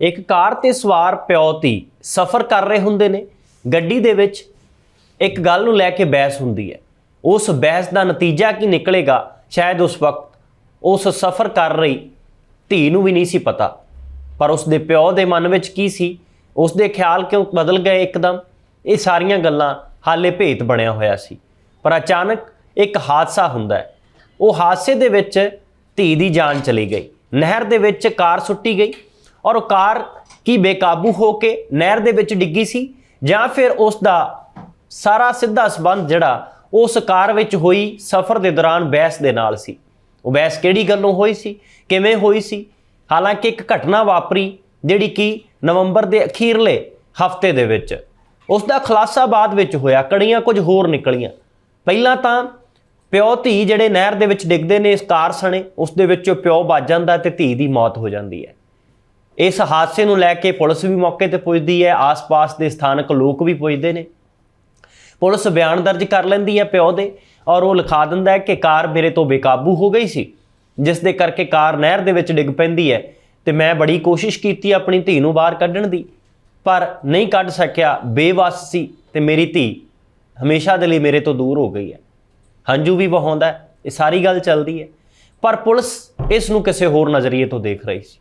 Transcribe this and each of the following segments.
ਇੱਕ ਕਾਰ ਤੇ ਸਵਾਰ ਪਿਓ ਧੀ ਸਫ਼ਰ ਕਰ ਰਹੇ ਹੁੰਦੇ ਨੇ। ਗੱਡੀ ਦੇ ਵਿੱਚ ਇੱਕ ਗੱਲ ਨੂੰ ਲੈ ਕੇ ਬਹਿਸ ਹੁੰਦੀ ਹੈ। ਉਸ ਬਹਿਸ ਦਾ ਨਤੀਜਾ ਕੀ ਨਿਕਲੇਗਾ? ਸ਼ਾਇਦ ਉਸ ਵਕਤ ਉਸ ਸਫ਼ਰ ਕਰ ਰਹੀ ਧੀ ਨੂੰ ਵੀ ਨਹੀਂ ਸੀ ਪਤਾ। ਪਰ ਉਸ ਦੇ ਪਿਓ ਦੇ ਮਨ ਵਿੱਚ ਕੀ ਸੀ? ਉਸ ਦੇ ਖਿਆਲ ਕਿਉਂ ਬਦਲ ਗਏ ਇੱਕਦਮ? ਇਹ ਸਾਰੀਆਂ ਗੱਲਾਂ ਹਾਲੇ ਭੇਤ ਬਣਿਆ ਹੋਇਆ ਸੀ। ਪਰ ਅਚਾਨਕ ਇੱਕ ਹਾਦਸਾ ਹੁੰਦਾ ਹੈ। ਉਹ ਹਾਦਸੇ ਦੇ ਵਿੱਚ ਧੀ ਦੀ ਜਾਨ ਚਲੀ ਗਈ। ਨਹਿਰ ਦੇ ਵਿੱਚ ਕਾਰ ਸੁੱਟੀ ਗਈ। ਔਰ ਉਹ ਕਾਰ ਕੀ ਬੇਕਾਬੂ ਹੋ ਕੇ ਨਹਿਰ ਦੇ ਵਿੱਚ ਡਿੱਗੀ ਸੀ ਜਾਂ ਫਿਰ ਉਸ ਦਾ ਸਾਰਾ ਸਿੱਧਾ ਸਬੰਧ ਜਿਹੜਾ ਉਸ ਕਾਰ ਵਿੱਚ ਹੋਈ ਸਫ਼ਰ ਦੇ ਦੌਰਾਨ ਬਹਿਸ ਦੇ ਨਾਲ ਸੀ। ਉਹ ਬਹਿਸ ਕਿਹੜੀ ਗੱਲੋਂ ਹੋਈ ਸੀ? ਕਿਵੇਂ ਹੋਈ ਸੀ? ਹਾਲਾਂਕਿ ਇੱਕ ਘਟਨਾ ਵਾਪਰੀ ਜਿਹੜੀ ਕਿ ਨਵੰਬਰ ਦੇ ਅਖੀਰਲੇ ਹਫ਼ਤੇ ਦੇ ਵਿੱਚ। ਉਸ ਦਾ ਖੁਲਾਸਾ ਬਾਅਦ ਵਿੱਚ ਹੋਇਆ, ਕੜੀਆਂ ਕੁਝ ਹੋਰ ਨਿਕਲੀਆਂ। ਪਹਿਲਾਂ ਤਾਂ ਪਿਓ ਧੀ ਜਿਹੜੇ ਨਹਿਰ ਦੇ ਵਿੱਚ ਡਿੱਗਦੇ ਨੇ, ਇਸ ਕਾਰ ਸਣੇ ਉਸ ਦੇ ਵਿੱਚੋਂ ਪਿਓ ਵੱਜ ਜਾਂਦਾ ਤੇ ਧੀ ਦੀ ਮੌਤ ਹੋ ਜਾਂਦੀ ਹੈ। ਇਸ ਹਾਦਸੇ ਨੂੰ ਲੈ ਕੇ ਪੁਲਿਸ ਵੀ ਮੌਕੇ ਤੇ ਪੁੱਜਦੀ ਹੈ, ਆਸ-ਪਾਸ ਦੇ ਸਥਾਨਕ ਲੋਕ ਵੀ ਪੁੱਜਦੇ ਨੇ। ਪੁਲਿਸ ਬਿਆਨ ਦਰਜ ਕਰ ਲੈਂਦੀ ਹੈ ਪਿਓ ਦੇ ਔਰ ਉਹ ਲਿਖਾ ਦਿੰਦਾ ਹੈ ਕਿ ਕਾਰ ਮੇਰੇ ਤੋਂ ਬੇਕਾਬੂ ਹੋ ਗਈ ਸੀ, ਜਿਸ ਦੇ ਕਰਕੇ ਕਾਰ ਨਹਿਰ ਦੇ ਵਿੱਚ ਡਿੱਗ ਪੈਂਦੀ ਹੈ ਤੇ ਮੈਂ ਬੜੀ ਕੋਸ਼ਿਸ਼ ਕੀਤੀ ਆਪਣੀ ਧੀ ਨੂੰ ਬਾਹਰ ਕੱਢਣ ਦੀ, ਪਰ ਨਹੀਂ ਕੱਢ ਸਕਿਆ, ਬੇਵਸ ਸੀ ਤੇ ਮੇਰੀ ਧੀ ਹਮੇਸ਼ਾ ਦੇ ਲਈ ਮੇਰੇ ਤੋਂ ਦੂਰ ਹੋ ਗਈ ਹੈ। ਹੰਝੂ ਵੀ ਵਹਾਉਂਦਾ ਇਹ ਸਾਰੀ ਗੱਲ ਚੱਲਦੀ ਹੈ, ਪਰ ਪੁਲਿਸ ਇਸ ਨੂੰ ਕਿਸੇ ਹੋਰ ਨਜ਼ਰੀਏ ਤੋਂ ਦੇਖ ਰਹੀ ਸੀ।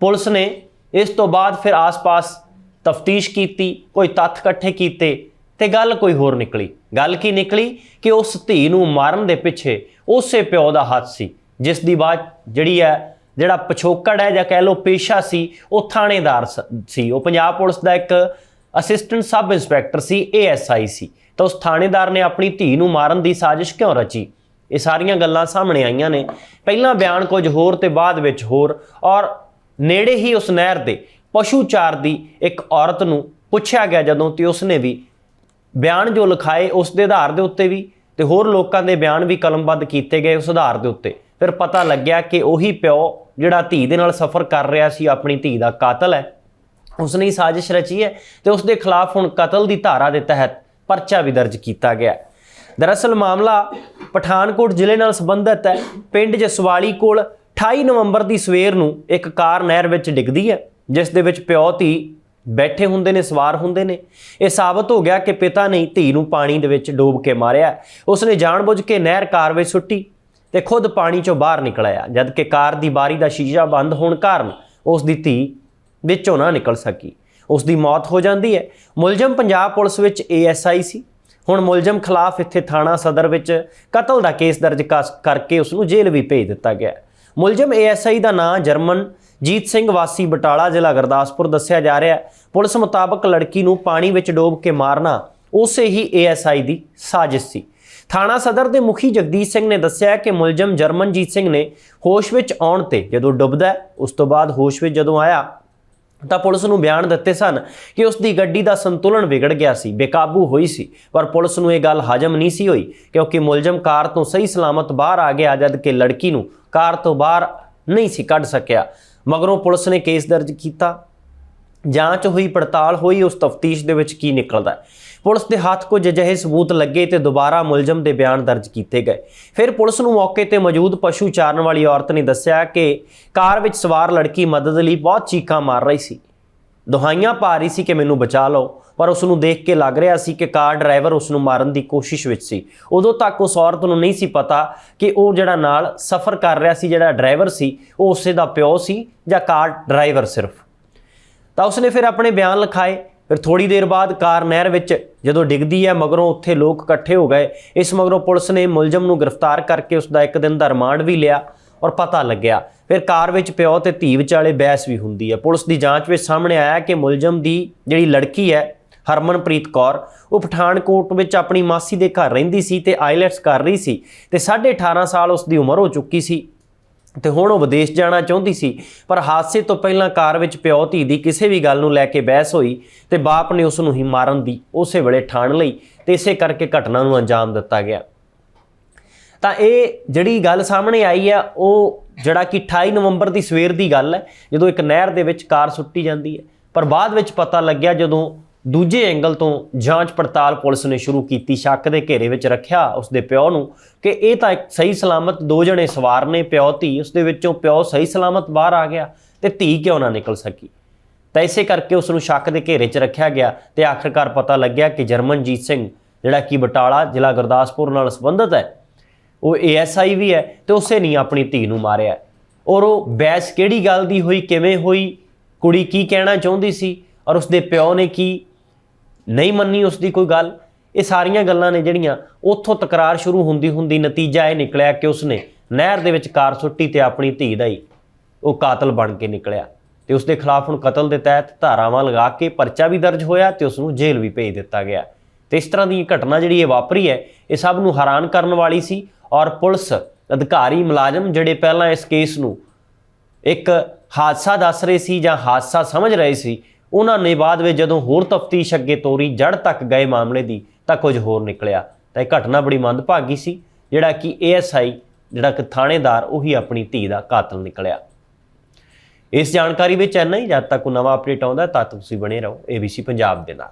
ਪੁਲਿਸ ਨੇ ਇਸ ਤੋਂ ਬਾਅਦ ਫਿਰ ਆਸ-ਪਾਸ ਤਫਤੀਸ਼ ਕੀਤੀ, ਕੋਈ ਤੱਥ ਇਕੱਠੇ ਕੀਤੇ ਤੇ ਗੱਲ ਕੋਈ ਹੋਰ ਨਿਕਲੀ। ਗੱਲ ਕੀ ਨਿਕਲੀ? ਕਿ ਉਸ ਧੀ ਨੂੰ ਮਾਰਨ ਦੇ ਪਿੱਛੇ ਉਸੇ ਪਿਓ ਦਾ ਹੱਥ ਸੀ, ਜਿਸ ਦੀ ਬਾਤ ਜਿਹੜੀ ਹੈ, ਜਿਹੜਾ ਪਿਛੋਕੜ ਹੈ ਜਾਂ ਕਹਿ ਲਓ ਪੇਸ਼ਾ ਸੀ, ਉਹ ਥਾਣੇਦਾਰ ਸ- ਸੀ। ਉਹ ਪੰਜਾਬ ਪੁਲਿਸ ਦਾ ਇੱਕ ਅਸਿਸਟੈਂਟ ਸਬ ਇੰਸਪੈਕਟਰ ਸੀ ਏਐਸਆਈ ਸੀ। ਤਾਂ ਉਸ ਥਾਣੇਦਾਰ ਨੇ ਆਪਣੀ ਧੀ ਨੂੰ ਮਾਰਨ ਦੀ ਸਾਜ਼ਿਸ਼ ਕਿਉਂ ਰਚੀ? ਇਹ ਸਾਰੀਆਂ ਗੱਲਾਂ ਸਾਹਮਣੇ ਆਈਆਂ ਨੇ। ਪਹਿਲਾਂ ਬਿਆਨ ਕੁਝ ਹੋਰ ਤੇ ਬਾਅਦ ਵਿੱਚ ਹੋਰ ਔਰ ਨੇੜੇ ਹੀ ਉਸ ਨਹਿਰ ਦੇ ਪਸ਼ੂ ਚਾਰ ਦੀ ਇੱਕ ਔਰਤ ਨੂੰ ਪੁੱਛਿਆ ਗਿਆ ਜਦੋਂ ਤੇ ਉਸਨੇ ਵੀ ਬਿਆਨ ਜੋ ਲਿਖਾਏ ਉਸ ਦੇ ਆਧਾਰ ਦੇ ਉੱਤੇ ਵੀ ਤੇ ਹੋਰ ਲੋਕਾਂ ਦੇ ਬਿਆਨ ਵੀ ਕਲਮਬੱਧ ਕੀਤੇ ਗਏ ਉਸ ਆਧਾਰ ਦੇ ਉੱਤੇ। ਫਿਰ ਪਤਾ ਲੱਗਿਆ ਕਿ ਉਹੀ ਪਿਓ ਜਿਹੜਾ ਧੀ ਦੇ ਨਾਲ ਸਫ਼ਰ ਕਰ ਰਿਹਾ ਸੀ ਆਪਣੀ ਧੀ ਦਾ ਕਾਤਲ ਹੈ। ਉਸਨੇ ਹੀ ਸਾਜ਼ਿਸ਼ ਰਚੀ ਹੈ ਤੇ ਉਸ ਦੇ ਖਿਲਾਫ ਹੁਣ ਕਤਲ ਦੀ ਧਾਰਾ ਦੇ ਤਹਿਤ ਪਰਚਾ ਵੀ ਦਰਜ ਕੀਤਾ ਗਿਆ ਹੈ। ਦਰਅਸਲ ਮਾਮਲਾ ਪਠਾਨਕੋਟ ਜ਼ਿਲ੍ਹੇ ਨਾਲ ਸੰਬੰਧਿਤ ਹੈ। ਪਿੰਡ ਜਸਵਾਲੀ ਕੋਲ 28 ਨਵੰਬਰ ਦੀ ਸਵੇਰ ਨੂੰ ਇੱਕ ਕਾਰ ਨਹਿਰ ਵਿੱਚ ਡਿੱਗਦੀ ਹੈ, ਜਿਸ ਦੇ ਵਿੱਚ ਪਿਓ ਧੀ ਬੈਠੇ ਹੁੰਦੇ ਨੇ, ਸਵਾਰ ਹੁੰਦੇ ਨੇ। ਇਹ ਸਾਬਤ ਹੋ ਗਿਆ ਕਿ ਪਿਤਾ ਨੇ ਧੀ ਨੂੰ ਪਾਣੀ ਦੇ ਵਿੱਚ ਡੋਬ ਕੇ ਮਾਰਿਆ। ਉਸਨੇ ਜਾਣਬੁੱਝ ਕੇ ਨਹਿਰ ਕਾਰ ਵਿੱਚ ਸੁੱਟੀ ਤੇ ਖੁਦ ਪਾਣੀ ਚੋਂ ਬਾਹਰ ਨਿਕਲ ਆਇਆ ਜਦ ਕਿ ਕਾਰ ਦੀ ਬਾਰੀ ਦਾ ਸ਼ੀਸ਼ਾ ਬੰਦ ਹੋਣ ਕਾਰਨ ਉਸ ਦੀ ਧੀ ਵਿੱਚੋਂ ਨਾ ਨਿਕਲ ਸਕੀ। ਉਸ ਦੀ ਮੌਤ ਹੋ ਜਾਂਦੀ ਹੈ। ਮੁਲਜ਼ਮ ਪੰਜਾਬ ਪੁਲਿਸ ਵਿੱਚ ਏਐਸਆਈ ਸੀ। ਹੁਣ ਮੁਲਜ਼ਮ ਖਿਲਾਫ ਇੱਥੇ ਥਾਣਾ ਸਦਰ ਵਿੱਚ ਕਤਲ ਦਾ ਕੇਸ ਦਰਜ ਕਸ- ਕਰਕੇ ਉਸ ਨੂੰ ਜੇਲ੍ਹ ਵੀ ਭੇਜ ਦਿੱਤਾ ਗਿਆ ਮੁਲਜ਼ਮ ਏਐਸਆਈ ਦਾ ਨਾਂ ਜਰਮਨ ਜੀਤ ਸਿੰਘ ਵਾਸੀ ਬਟਾਲਾ ਜ਼ਿਲ੍ਹਾ ਗੁਰਦਾਸਪੁਰ ਦੱਸਿਆ ਜਾ ਰਿਹਾ ਹੈ। ਪੁਲਿਸ ਮੁਤਾਬਕ ਲੜਕੀ ਨੂੰ ਪਾਣੀ ਵਿੱਚ ਡੋਬ ਕੇ ਮਾਰਨਾ ਉਸੇ ਹੀ ਏਐਸਆਈ ਦੀ ਸਾਜ਼ਿਸ਼ ਸੀ। ਥਾਣਾ ਸਦਰ ਦੇ ਮੁਖੀ ਜਗਦੀਸ਼ ਸਿੰਘ ਨੇ ਦੱਸਿਆ ਕਿ ਮੁਲਜ਼ਮ ਜਰਮਨਜੀਤ ਸਿੰਘ ਨੇ ਹੋਸ਼ ਵਿੱਚ ਆਉਣ ਤੇ ਜਦੋਂ ਡੁੱਬਦਾ ਉਸ ਤੋਂ ਬਾਅਦ ਹੋਸ਼ ਵਿੱਚ ਜਦੋਂ ਆਇਆ ਤਾਂ ਪੁਲਿਸ ਨੂੰ ਬਿਆਨ ਦਿੱਤੇ ਸਨ ਕਿ ਉਸ ਦੀ ਗੱਡੀ ਦਾ ਸੰਤੁਲਨ ਵਿਗੜ ਗਿਆ ਸੀ, ਬੇਕਾਬੂ ਹੋਈ ਸੀ। ਪਰ ਪੁਲਿਸ ਨੂੰ ਇਹ ਗੱਲ ਹਜਮ ਨਹੀਂ ਸੀ ਹੋਈ ਕਿਉਂਕਿ ਮੁਲਜ਼ਮ ਕਾਰ ਤੋਂ ਸਹੀ ਸਲਾਮਤ ਬਾਹਰ ਆ ਗਿਆ ਜਦ ਕਿ ਲੜਕੀ ਨੂੰ ਕਾਰ ਤੋਂ ਬਾਹਰ ਨਹੀਂ ਸੀ ਕੱਢ ਸਕਿਆ। ਮਗਰੋਂ ਪੁਲਿਸ ਨੇ ਕੇਸ ਦਰਜ ਕੀਤਾ। ਜਾਂਚ ਹੋਈ, ਪੜਤਾਲ ਹੋਈ, ਉਸ ਤਫਤੀਸ਼ ਦੇ ਵਿੱਚ ਕੀ ਨਿਕਲਦਾ ਹੈ? ਪੁਲਿਸ ਦੇ ਹੱਥ ਕੁਝ ਅਜਿਹੇ ਸਬੂਤ ਲੱਗੇ ਤੇ ਦੁਬਾਰਾ ਮੁਲਜ਼ਮ ਦੇ ਬਿਆਨ ਦਰਜ ਕੀਤੇ ਗਏ। ਫਿਰ ਪੁਲਿਸ ਨੂੰ ਮੌਕੇ ਤੇ ਮੌਜੂਦ ਪਸ਼ੂ ਚਾਰਨ ਵਾਲੀ ਔਰਤ ਨੇ ਦੱਸਿਆ ਕਿ ਕਾਰ ਵਿੱਚ ਸਵਾਰ ਲੜਕੀ ਮਦਦ ਲਈ ਬਹੁਤ ਚੀਕਾਂ ਮਾਰ ਰਹੀ ਸੀ। ਦੁਹਾਈਆਂ ਪਾ ਰਹੀ ਸੀ ਕਿ ਮੈਨੂੰ ਬਚਾ ਲਓ, ਪਰ ਉਸ ਨੂੰ ਦੇਖ ਕੇ ਲੱਗ ਰਿਹਾ ਸੀ ਕਿ ਕਾਰ ਡਰਾਈਵਰ ਉਸ ਨੂੰ ਮਾਰਨ ਦੀ ਕੋਸ਼ਿਸ਼ ਵਿੱਚ ਸੀ। ਉਦੋਂ ਤੱਕ ਉਸ ਔਰਤ ਨੂੰ ਨਹੀਂ ਸੀ ਪਤਾ ਕਿ ਉਹ ਜਿਹੜਾ ਨਾਲ ਸਫ਼ਰ ਕਰ ਰਿਹਾ ਸੀ, ਜਿਹੜਾ ਡਰਾਈਵਰ ਸੀ, ਉਹ ਉਸੇ ਦਾ ਪਿਓ ਸੀ ਜਾਂ ਕਾਰ ਡਰਾਈਵਰ ਸਿਰਫ। ਤਾਂ ਉਸਨੇ ਫਿਰ ਆਪਣੇ ਬਿਆਨ ਲਿਖਾਏ। ਫਿਰ ਥੋੜੀ ਦੇਰ ਬਾਅਦ ਕਾਰ ਨਹਿਰ ਵਿੱਚ ਜਦੋਂ ਡਿੱਗਦੀ ਹੈ, ਮਗਰੋਂ ਉੱਥੇ ਲੋਕ ਇਕੱਠੇ ਹੋ ਗਏ। ਇਸ ਮਗਰੋਂ ਪੁਲਿਸ ਨੇ ਮੁਲਜ਼ਮ ਨੂੰ ਗ੍ਰਿਫਤਾਰ ਕਰਕੇ ਉਸ ਦਾ ਇੱਕ ਦਿਨ ਦਾ ਰਿਮਾਂਡ ਵੀ ਲਿਆ। ਔਰ ਪਤਾ ਲੱਗਿਆ। ਫਿਰ ਕਾਰ ਵਿੱਚ ਪਿਓ ਤੇ ਧੀ ਵਿਚਾਲੇ ਬਹਿਸ ਵੀ ਹੁੰਦੀ ਹੈ ਪੁਲਿਸ ਦੀ ਜਾਂਚ ਵਿੱਚ ਸਾਹਮਣੇ ਆਇਆ ਕਿ ਮੁਲਜ਼ਮ ਦੀ ਜਿਹੜੀ ਲੜਕੀ ਹੈ, ਹਰਮਨਪ੍ਰੀਤ ਕੌਰ, ਉਹ ਪਠਾਨਕੋਟ ਵਿੱਚ ਆਪਣੀ ਮਾਸੀ ਦੇ ਘਰ ਰਹਿੰਦੀ ਸੀ ਤੇ ਆਈਲੈਟਸ ਕਰ ਰਹੀ ਸੀ ਤੇ 18.5 ਸਾਲ ਉਸ ਦੀ ਉਮਰ ਹੋ ਚੁੱਕੀ ਸੀ ਤੇ ਹੁਣ ਉਹ ਵਿਦੇਸ਼ ਜਾਣਾ ਚਾਹੁੰਦੀ ਸੀ। ਪਰ ਹਾਦਸੇ ਤੋਂ ਪਹਿਲਾਂ ਕਾਰ ਵਿੱਚ ਪਿਓ ਧੀ ਦੀ ਕਿਸੇ ਵੀ ਗੱਲ ਨੂੰ ਲੈ ਕੇ ਬਹਿਸ ਹੋਈ ਤੇ ਬਾਪ ਨੇ ਉਸ ਨੂੰ ਹੀ ਮਾਰਨ ਦੀ ਉਸੇ ਵੇਲੇ ਠਾਣ ਲਈ ਤੇ ਇਸੇ ਕਰਕੇ ਘਟਨਾ ਨੂੰ ਅੰਜਾਮ ਦਿੱਤਾ ਗਿਆ। ਤਾਂ ਇਹ ਜਿਹੜੀ ਗੱਲ ਸਾਹਮਣੇ ਆਈ ਹੈ ਉਹ ਜਿਹੜਾ ਕਿ 28 ਨਵੰਬਰ ਦੀ ਸਵੇਰ ਦੀ ਗੱਲ ਹੈ, ਜਦੋਂ ਇੱਕ ਨਹਿਰ ਦੇ ਵਿੱਚ ਕਾਰ ਸੁੱਟੀ ਜਾਂਦੀ ਹੈ। ਪਰ ਬਾਅਦ ਵਿੱਚ ਪਤਾ ਲੱਗਿਆ ਜਦੋਂ ਦੂਜੇ ਐਂਗਲ ਤੋਂ ਜਾਂਚ ਪੜਤਾਲ ਪੁਲਿਸ ਨੇ ਸ਼ੁਰੂ ਕੀਤੀ, ਸ਼ੱਕ ਦੇ ਘੇਰੇ ਵਿੱਚ ਰੱਖਿਆ ਉਸ ਦੇ ਪਿਓ ਨੂੰ ਕਿ ਇਹ ਤਾਂ ਇੱਕ ਸਹੀ ਸਲਾਮਤ ਦੋ ਜਣੇ ਸਵਾਰ ਨੇ ਪਿਓ ਧੀ, ਉਸ ਦੇ ਵਿੱਚੋਂ ਪਿਓ ਸਹੀ ਸਲਾਮਤ ਬਾਹਰ ਆ ਗਿਆ ਤੇ ਧੀ ਕਿਉਂ ਨਾ ਨਿਕਲ ਸਕੀ। ਤਾਂ ਇਸੇ ਕਰਕੇ ਉਸ ਨੂੰ ਸ਼ੱਕ ਦੇ ਘੇਰੇ 'ਚ ਰੱਖਿਆ ਗਿਆ ਤੇ ਆਖਰਕਾਰ ਪਤਾ ਲੱਗਿਆ ਕਿ ਜਰਮਨਜੀਤ ਸਿੰਘ, ਜਿਹੜਾ ਕਿ ਬਟਾਲਾ ਜ਼ਿਲ੍ਹਾ ਗੁਰਦਾਸਪੁਰ ਨਾਲ ਸੰਬੰਧਿਤ ਹੈ ਉਹ ਏਐਸਆਈ ਵੀ ਹੈ ਤੇ ਉਸੇ ਨਹੀਂ ਆਪਣੀ ਧੀ ਨੂੰ ਮਾਰਿਆ। ਔਰ ਉਹ ਬਹਿਸ ਕਿਹੜੀ ਗੱਲ ਦੀ ਹੋਈ, ਕਿਵੇਂ ਹੋਈ, ਕੁੜੀ ਕੀ ਕਹਿਣਾ ਚਾਹੁੰਦੀ ਸੀ ਔਰ ਉਸਦੇ ਪਿਓ ਨੇ ਕੀ ਨਹੀਂ ਮੰਨੀ ਉਸਦੀ ਕੋਈ ਗੱਲ? ਇਹ ਸਾਰੀਆਂ ਗੱਲਾਂ ਨੇ ਜਿਹੜੀਆਂ ਉੱਥੋਂ ਤਕਰਾਰ ਸ਼ੁਰੂ ਹੁੰਦੀ ਹੁੰਦੀ ਨਤੀਜਾ ਇਹ ਨਿਕਲਿਆ ਕਿ ਉਸਨੇ ਨਹਿਰ ਦੇ ਵਿੱਚ ਕਾਰ ਸੁੱਟੀ ਤੇ ਆਪਣੀ ਧੀ ਦਾ ਹੀ ਉਹ ਕਾਤਲ ਬਣ ਕੇ ਨਿਕਲਿਆ। ਤੇ ਉਸ ਦੇ ਖਿਲਾਫ ਹੁਣ ਕਤਲ ਦੇ ਤਹਿਤ ਧਾਰਾਵਾਂ ਲਗਾ ਕੇ ਪਰਚਾ ਵੀ ਦਰਜ ਹੋਇਆ ਤੇ ਉਸ ਨੂੰ ਜੇਲ੍ਹ ਵੀ ਭੇਜ ਦਿੱਤਾ ਗਿਆ। ਤੇ ਇਸ ਤਰ੍ਹਾਂ ਦੀ ਘਟਨਾ ਜਿਹੜੀ ਇਹ ਵਾਪਰੀ ਹੈ, ਇਹ ਸਭ ਨੂੰ ਹੈਰਾਨ ਕਰਨ ਵਾਲੀ ਸੀ ਔਰ ਪੁਲਿਸ ਅਧਿਕਾਰੀ ਮੁਲਾਜ਼ਮ ਜਿਹੜੇ ਪਹਿਲਾਂ ਇਸ ਕੇਸ ਨੂੰ ਇੱਕ ਹਾਦਸਾ ਦੱਸ ਰਹੇ ਸੀ ਜਾਂ ਹਾਦਸਾ ਸਮਝ ਰਹੇ ਸੀ, ਉਹਨਾਂ ਨੇ ਬਾਅਦ ਵਿੱਚ ਜਦੋਂ ਹੋਰ ਤਫਤੀਸ਼ ਅੱਗੇ ਤੋਰੀ ਜੜ ਤੱਕ ਗਏ ਮਾਮਲੇ ਦੀ, ਤਾਂ ਕੁਝ ਹੋਰ ਨਿਕਲਿਆ। ਤਾਂ ਇਹ ਘਟਨਾ ਬੜੀ ਮੰਦਭਾਗੀ ਸੀ, ਜਿਹੜਾ ਕਿ ਏਐਸਆਈ ਜਿਹੜਾ ਕਿ ਥਾਣੇਦਾਰ, ਉਹੀ ਆਪਣੀ ਧੀ ਦਾ ਕਾਤਲ ਨਿਕਲਿਆ। ਇਸ ਜਾਣਕਾਰੀ ਵਿੱਚ ਇੰਨਾ ਹੀ, ਜਦ ਤੱਕ ਕੋਈ ਨਵਾਂ ਅਪਡੇਟ ਆਉਂਦਾ ਤਦ ਤੁਸੀਂ ਬਣੇ ਰਹੋ ABC ਪੰਜਾਬ ਦੇ ਨਾਲ।